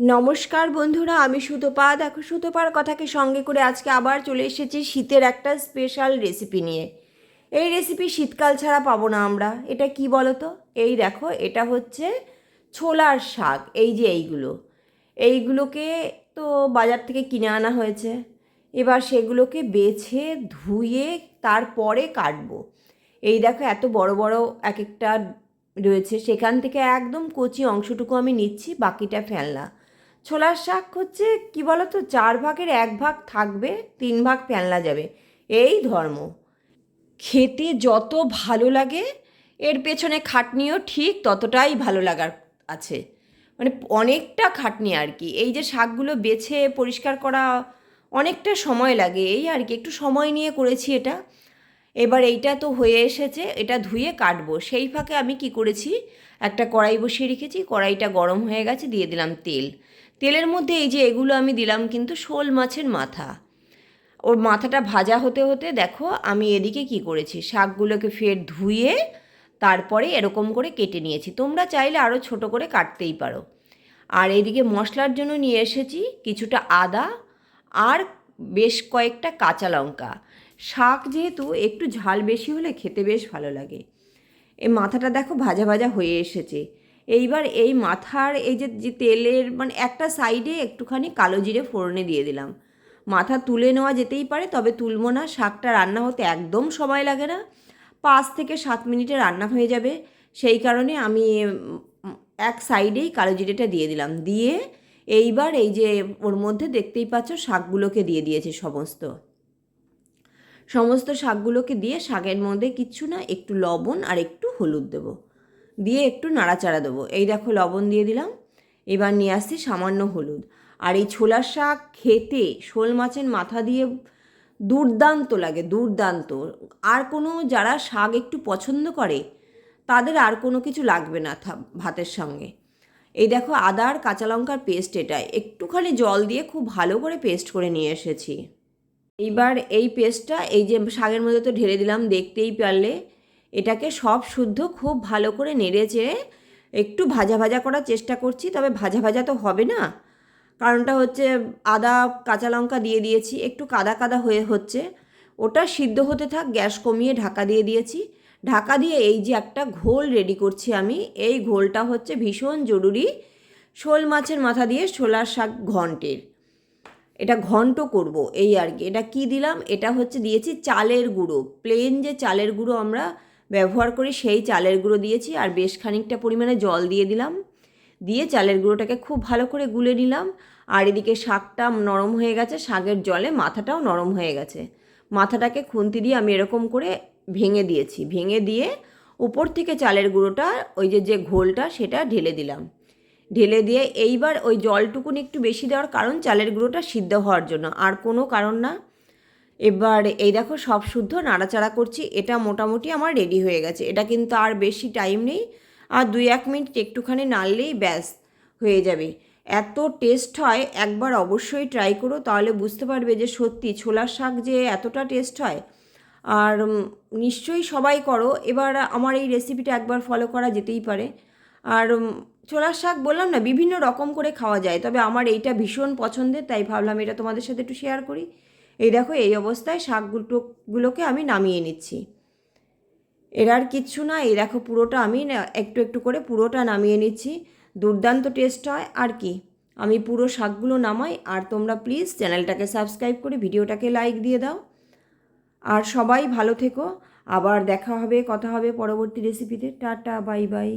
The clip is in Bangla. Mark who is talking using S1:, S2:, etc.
S1: নমস্কার বন্ধুরা, আমি সুতপা। দেখো, সুতপার কথাকে সঙ্গে করে আজকে আবার চলে এসেছি শীতের একটা স্পেশাল রেসিপি নিয়ে। এই রেসিপি শীতকাল ছাড়া পাবো না আমরা। এটা কি বলো তো এই দেখো, এটা হচ্ছে ছোলার শাক, এই যে এইগুলো। এইগুলোকে তো বাজার থেকে কিনে আনা হয়েছে। এবার সেগুলোকে বেছে, ধুয়ে তারপরে কাটবো। এই দেখো, এত বড় বড় এক একটা রয়েছে। সেখান থেকে একদম কচি অংশটুকু আমি নিচ্ছি, বাকিটা ফেলনা। ছোলার শাক হচ্ছে, কি বলতো, চার ভাগের এক ভাগ থাকবে, তিন ভাগ ফেলনা যাবে। এই ধর্ম। খেতে যত ভালো লাগে, এর পেছনে খাটনিও ঠিক ততটাই ভালো লাগার আছে। মানে অনেকটা খাটনি আর কি। এই যে শাকগুলো বেছে পরিষ্কার করা অনেকটা সময় লাগে, এই আর কি। একটু সময় নিয়ে করেছি এটা। এবার এইটা তো হয়ে এসেছে, এটা ধুয়ে কাটবো। সেই ফাঁকে আমি কি করেছি, একটা কড়াই বসিয়ে রেখেছি, কড়াইটা গরম হয়ে গেছে, দিয়ে দিলাম তেল। তেলের মধ্যে এই যে এগুলো আমি দিলাম কিন্তু শোল মাছের মাথা। ওর মাথাটা ভাজা হতে হতে দেখো আমি এদিকে কি করেছি, শাকগুলোকে ফের ধুয়ে তারপরে এরকম করে কেটে নিয়েছি। তোমরা চাইলে আরও ছোট করে কাটতেই পারো। আর এদিকে মশলার জন্য নিয়ে এসেছি কিছুটা আদা আর বেশ কয়েকটা কাঁচা লঙ্কা। শাক যেহেতু একটু ঝাল বেশি হলে খেতে বেশ ভালো লাগে। এই মাথাটা দেখো ভাজা ভাজা হয়ে এসেছে। এইবার এই মাথার এই যে তেলের মানে একটা সাইডে একটুখানি কালো জিরে ফোড়নে দিয়ে দিলাম। মাথা তুলে নেওয়া যেতেই পারে, তবে তুলবো না, শাকটা রান্না হতে একদম সময় লাগে না। পাঁচ থেকে সাত মিনিটে রান্না হয়ে যাবে। সেই কারণে আমি এক সাইডেই কালো জিরেটা দিয়ে দিলাম। দিয়ে এইবার এই যে ওর মধ্যে দেখতেই পাচ্ছ শাকগুলোকে দিয়ে দিয়েছি সমস্ত। সমস্ত শাকগুলোকে দিয়ে শাকের মধ্যে কিচ্ছু না, একটু লবণ আর একটু হলুদ দেবো। দিয়ে একটু নাড়াচাড়া দেবো। এই দেখো লবণ দিয়ে দিলাম। এবার নিয়ে আসছি সামান্য হলুদ। আর এই ছোলার শাক খেতে শোল মাছের মাথা দিয়ে দুর্দান্ত লাগে, দুর্দান্ত। আর কোনো যারা শাক একটু পছন্দ করে, তাদের আর কোনো কিছু লাগবে না ভাতের সঙ্গে। এই দেখো আদা আর কাঁচা লঙ্কার পেস্ট এটা। একটুখানি জল দিয়ে খুব ভালো করে পেস্ট করে নিয়ে এসেছি। এইবার এই পেস্টটা, এই যে শাকের মধ্যে তো ঢেলে দিলাম, দেখতেই পারলে এটাকে সব শুদ্ধ, খুব ভালো করে নেড়ে চেড়ে একটু ভাজা ভাজা করার চেষ্টা করছি, তবে ভাজা ভাজা তো হবে না। কারণটা হচ্ছে আদা, কাঁচা লঙ্কা দিয়ে দিয়েছি, একটু কাদা কাদা হয়ে হচ্ছে। ওটা সিদ্ধ হতে থাক, গ্যাস কমিয়ে ঢাকা দিয়ে দিয়েছি। ঢাকা দিয়ে এই যে একটা ঘোল রেডি করছি আমি, এই ঘোলটা হচ্ছে ভীষণ জরুরি শোল মাছের মাথা দিয়ে ছোলার শাক ঘন্টের। এটা ঘন্ট করব এই আর কি। এটা কি দিলাম? এটা হচ্ছে দিয়েছি চালের গুঁড়ো। প্লেন যে চালের গুঁড়ো আমরা ব্যবহার করি সেই চালের গুঁড়ো দিয়েছি আর বেশ খানিকটা পরিমাণে জল দিয়ে দিলাম। দিয়ে চালের গুঁড়োটাকে খুব ভালো করে গুলে নিলাম আর এদিকে শাকটা নরম হয়ে গেছে, শাকের জলে মাথাটাও নরম হয়ে গেছে। মাথাটাকে খুন্তি দিয়ে আমি এরকম করে ভেঙে দিয়েছি, ভেঙে দিয়ে উপর থেকে চালের গুঁড়োটা, ওই যে যে ঘোলটা সেটা ঢেলে দিলাম। ঢেলে দিয়ে এইবার ওই জলটুকুন একটু বেশি দেওয়ার কারণ চালের গুঁড়োটা সিদ্ধ হওয়ার জন্য, আর কোনো কারণ না। এবার এই দেখো, সব শুদ্ধ, নাড়াচাড়া করছি, এটা মোটামুটি আমার রেডি হয়ে গেছে। এটা কিন্তু আর বেশি টাইম নেই, আর দুই এক মিনিট একটুখানি নাড়লেই ব্যাস, হয়ে যাবে। এত টেস্ট হয়, একবার অবশ্যই ট্রাই করো, তাহলে বুঝতে পারবে যে সত্যি ছোলার শাক যে এতটা টেস্ট হয়। আর নিশ্চয়ই সবাই করো, এবার আমার এই রেসিপিটা একবার ফলো করা যেতেই পারে। আর ছোলার শাক বললাম না, বিভিন্ন রকম করে খাওয়া যায়, তবে আমার এইটা ভীষণ পছন্দের, তাই ভাবলাম এটা তোমাদের সাথে একটু শেয়ার করি। এই দেখো, এই অবস্থায় শাকগুলোকে আমি নামিয়ে নিচ্ছি। এর আর কিচ্ছু না, এই দেখো পুরোটা আমি একটু একটু করে পুরোটা নামিয়ে নিচ্ছি। দুর্দান্ত টেস্ট হয়, আর কি? আমি পুরো শাকগুলো নামাই, আর তোমরা প্লিজ চ্যানেলটাকে সাবস্ক্রাইব করে ভিডিওটাকে লাইক দিয়ে দাও। আর সবাই ভালো থেকো, আবার দেখা হবে, কথা হবে পরবর্তী রেসিপিতে টাটা, বাই বাই।